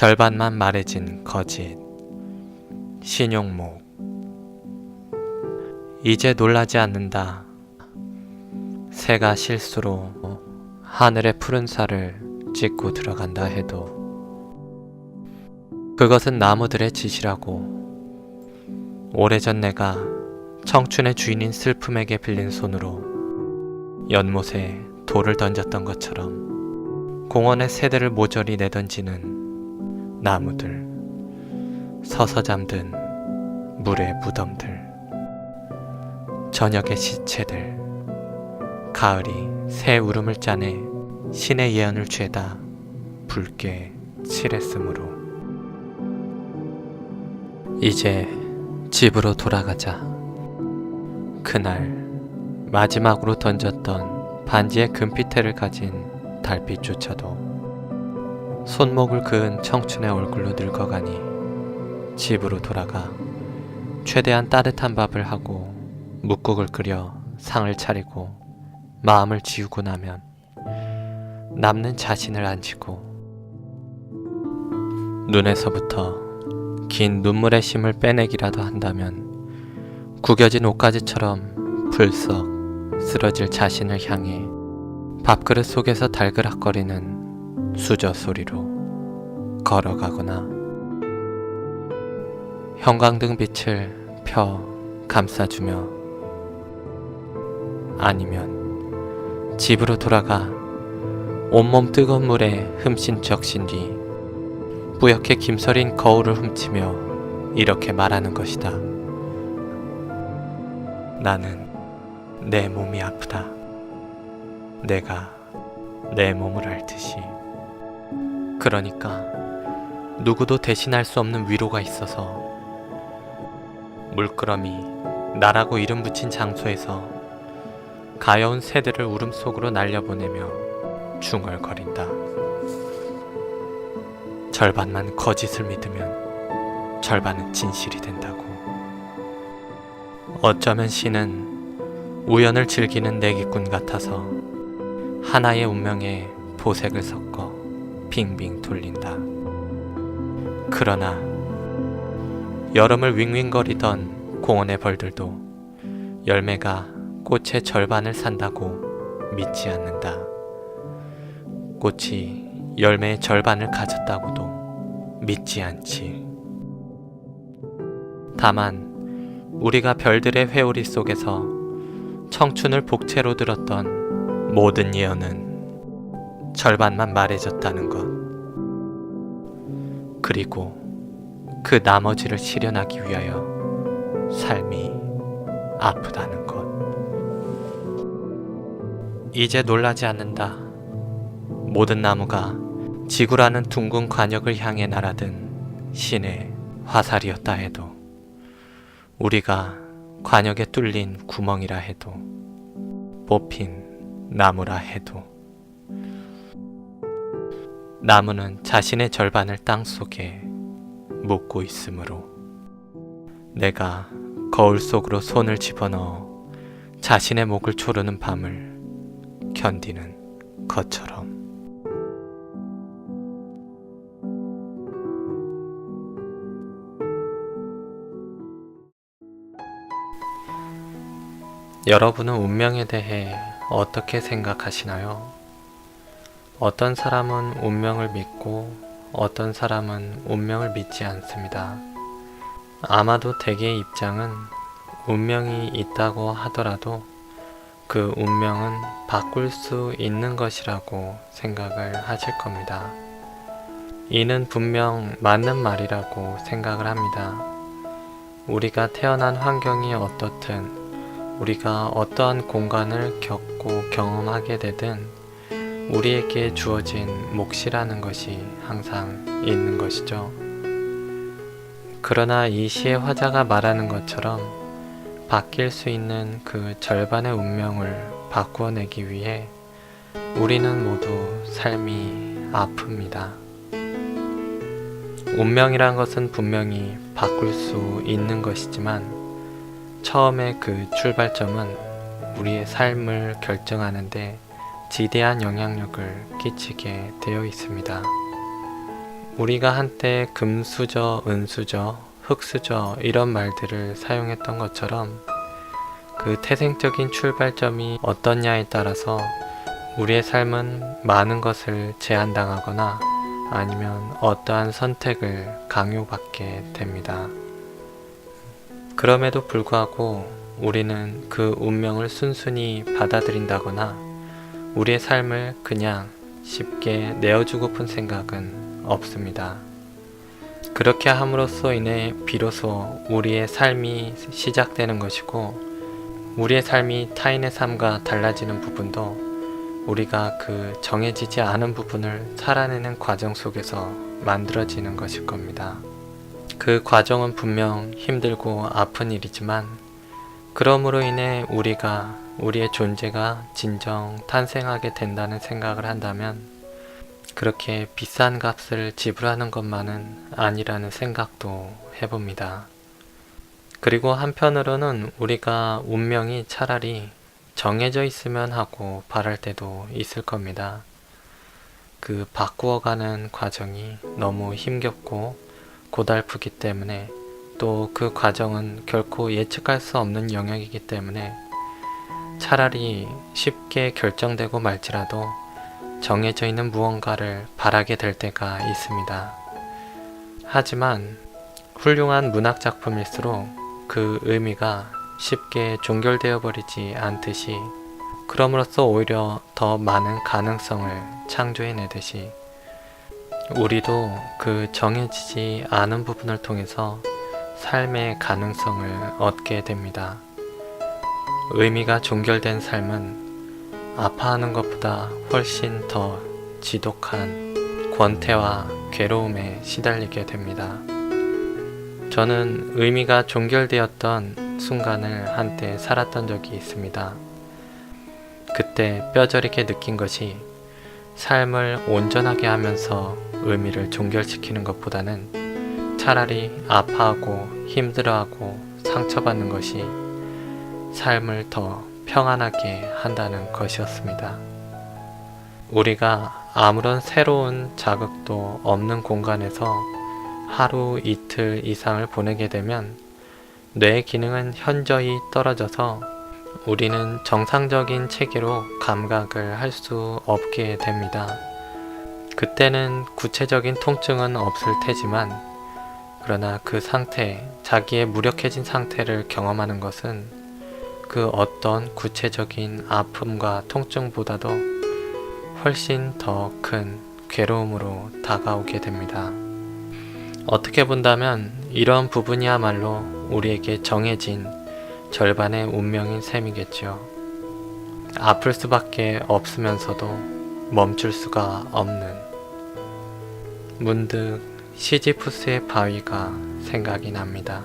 절반만 말해진 거짓 신용목 이제 놀라지 않는다. 새가 실수로 하늘의 푸른 살을 찍고 들어간다 해도 그것은 나무들의 짓이라고. 오래전 내가 청춘의 주인인 슬픔에게 빌린 손으로 연못에 돌을 던졌던 것처럼 공원의 새들을 모조리 내던지는 나무들 서서 잠든 물의 무덤들 저녁의 시체들 가을이 새 울음을 짜내 신의 예언을 죄다 붉게 칠했으므로. 이제 집으로 돌아가자. 그날 마지막으로 던졌던 반지의 금피태를 가진 달빛조차도 손목을 그은 청춘의 얼굴로 늙어가니 집으로 돌아가 최대한 따뜻한 밥을 하고 묵국을 끓여 상을 차리고 마음을 지우고 나면 남는 자신을 안지고 눈에서부터 긴 눈물의 심을 빼내기라도 한다면 구겨진 옷가지처럼 불썩 쓰러질 자신을 향해 밥그릇 속에서 달그락거리는 수저 소리로 걸어가거나 형광등 빛을 펴 감싸주며 아니면 집으로 돌아가 온몸 뜨거운 물에 흠씬 적신 뒤 뿌옇게 김서린 거울을 훔치며 이렇게 말하는 것이다. 나는 내 몸이 아프다. 내가 내 몸을 앓듯이. 그러니까 누구도 대신할 수 없는 위로가 있어서 물끄러미 나라고 이름 붙인 장소에서 가여운 새들을 울음 속으로 날려보내며 중얼거린다. 절반만 거짓을 믿으면 절반은 진실이 된다고. 어쩌면 신은 우연을 즐기는 내기꾼 같아서 하나의 운명에 보색을 섞어 빙빙 돌린다. 그러나 여름을 윙윙거리던 공원의 벌들도 열매가 꽃의 절반을 산다고 믿지 않는다. 꽃이 열매의 절반을 가졌다고도 믿지 않지. 다만 우리가 별들의 회오리 속에서 청춘을 복채로 들었던 모든 예언은 절반만 말해졌다는 것. 그리고 그 나머지를 실현하기 위하여 삶이 아프다는 것. 이제 놀라지 않는다. 모든 나무가 지구라는 둥근 관역을 향해 날아든 신의 화살이었다 해도 우리가 관역에 뚫린 구멍이라 해도 뽑힌 나무라 해도. 나무는 자신의 절반을 땅 속에 묻고 있으므로 내가 거울 속으로 손을 집어넣어 자신의 목을 조르는 밤을 견디는 것처럼. 여러분은 운명에 대해 어떻게 생각하시나요? 어떤 사람은 운명을 믿고 어떤 사람은 운명을 믿지 않습니다. 아마도 대개의 입장은 운명이 있다고 하더라도 그 운명은 바꿀 수 있는 것이라고 생각을 하실 겁니다. 이는 분명 맞는 말이라고 생각을 합니다. 우리가 태어난 환경이 어떻든 우리가 어떠한 공간을 겪고 경험하게 되든 우리에게 주어진 몫이라는 것이 항상 있는 것이죠. 그러나 이 시의 화자가 말하는 것처럼 바뀔 수 있는 그 절반의 운명을 바꾸어내기 위해 우리는 모두 삶이 아픕니다. 운명이란 것은 분명히 바꿀 수 있는 것이지만 처음에 그 출발점은 우리의 삶을 결정하는데 지대한 영향력을 끼치게 되어 있습니다. 우리가 한때 금수저, 은수저, 흙수저 이런 말들을 사용했던 것처럼 그 태생적인 출발점이 어떻냐에 따라서 우리의 삶은 많은 것을 제한당하거나 아니면 어떠한 선택을 강요받게 됩니다. 그럼에도 불구하고 우리는 그 운명을 순순히 받아들인다거나 우리의 삶을 그냥 쉽게 내어주고픈 생각은 없습니다. 그렇게 함으로써 인해 비로소 우리의 삶이 시작되는 것이고 우리의 삶이 타인의 삶과 달라지는 부분도 우리가 그 정해지지 않은 부분을 살아내는 과정 속에서 만들어지는 것일 겁니다. 그 과정은 분명 힘들고 아픈 일이지만 그러므로 인해 우리가 우리의 존재가 진정 탄생하게 된다는 생각을 한다면 그렇게 비싼 값을 지불하는 것만은 아니라는 생각도 해봅니다. 그리고 한편으로는 우리가 운명이 차라리 정해져 있으면 하고 바랄 때도 있을 겁니다. 그 바꾸어가는 과정이 너무 힘겹고 고달프기 때문에 또 그 과정은 결코 예측할 수 없는 영역이기 때문에 차라리 쉽게 결정되고 말지라도 정해져 있는 무언가를 바라게 될 때가 있습니다. 하지만 훌륭한 문학 작품일수록 그 의미가 쉽게 종결되어 버리지 않듯이 그럼으로써 오히려 더 많은 가능성을 창조해내듯이 우리도 그 정해지지 않은 부분을 통해서 삶의 가능성을 얻게 됩니다. 의미가 종결된 삶은 아파하는 것보다 훨씬 더 지독한 권태와 괴로움에 시달리게 됩니다. 저는 의미가 종결되었던 순간을 한때 살았던 적이 있습니다. 그때 뼈저리게 느낀 것이 삶을 온전하게 하면서 의미를 종결시키는 것보다는 차라리 아파하고 힘들어하고 상처받는 것이 삶을 더 평안하게 한다는 것이었습니다. 우리가 아무런 새로운 자극도 없는 공간에서 하루 이틀 이상을 보내게 되면 뇌 기능은 현저히 떨어져서 우리는 정상적인 체계로 감각을 할 수 없게 됩니다. 그때는 구체적인 통증은 없을 테지만 그러나 그 상태, 자기의 무력해진 상태를 경험하는 것은 그 어떤 구체적인 아픔과 통증보다도 훨씬 더 큰 괴로움으로 다가오게 됩니다. 어떻게 본다면 이런 부분이야말로 우리에게 정해진 절반의 운명인 셈이겠죠. 아플 수밖에 없으면서도 멈출 수가 없는 문득 시지푸스의 바위가 생각이 납니다.